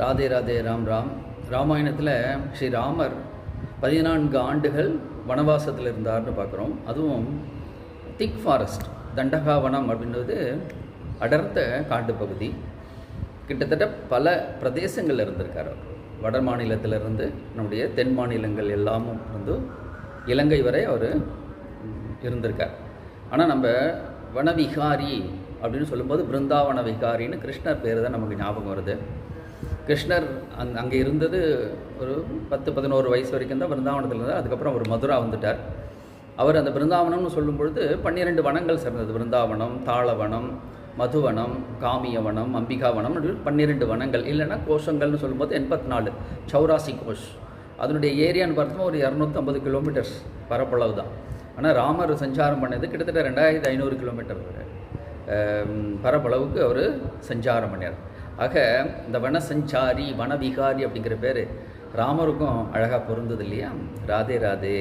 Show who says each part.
Speaker 1: ராதே ராதே ராம் ராம். ராமாயணத்தில் ஸ்ரீராமர் பதினான்கு ஆண்டுகள் வனவாசத்தில் இருந்தார்னு பார்க்குறோம் அதுவும் திக் ஃபாரஸ்ட் தண்டகாவனம் அப்படின்றது அடர்த்த காட்டு பகுதி. கிட்டத்தட்ட பல பிரதேசங்களில் இருந்திருக்கார் அவர். வட மாநிலத்திலிருந்து நம்முடைய தென் மாநிலங்கள் எல்லாமும் இருந்து இலங்கை வரை அவர் இருந்திருக்கார். ஆனால் நம்ம வனவிகாரி அப்படின்னு சொல்லும்போது பிருந்தாவன விகாரின்னு கிருஷ்ணர் பேர் தான் நமக்கு ஞாபகம் வருது. கிருஷ்ணர் அங் அங்கே இருந்தது ஒரு பத்து பதினோரு வயசு வரைக்கும் தான் பிருந்தாவனத்தில் இருந்தார். அதுக்கப்புறம் அவர் மதுரா வந்துட்டார். அவர் அந்த பிருந்தாவனம்னு சொல்லும் பொழுது பன்னிரெண்டு வனங்கள் சேர்ந்தது. பிருந்தாவனம் தாளவனம் மதுவனம் காமியவனம் அம்பிகாவனம் பன்னிரெண்டு வனங்கள். இல்லைன்னா கோஷங்கள்னு சொல்லும்போது எண்பத்தி நாலு சௌராசி கோஷ். அதனுடைய ஏரியான்னு பார்த்தோம்னா ஒரு இரநூத்தம்பது கிலோமீட்டர்ஸ் பரப்பளவு தான். ஆனால் ராமர் சஞ்சாரம் பண்ணது கிட்டத்தட்ட ரெண்டாயிரத்தி ஐநூறு கிலோமீட்டர் பரப்பளவுக்கு அவர் சஞ்சாரம் பண்ணியார் ஆக இந்த வனசஞ்சாரி வனவிகாரி அப்படிங்கிற பேர் ராமருக்கும் அழகாக பொருந்தது இல்லையா ராதே ராதே.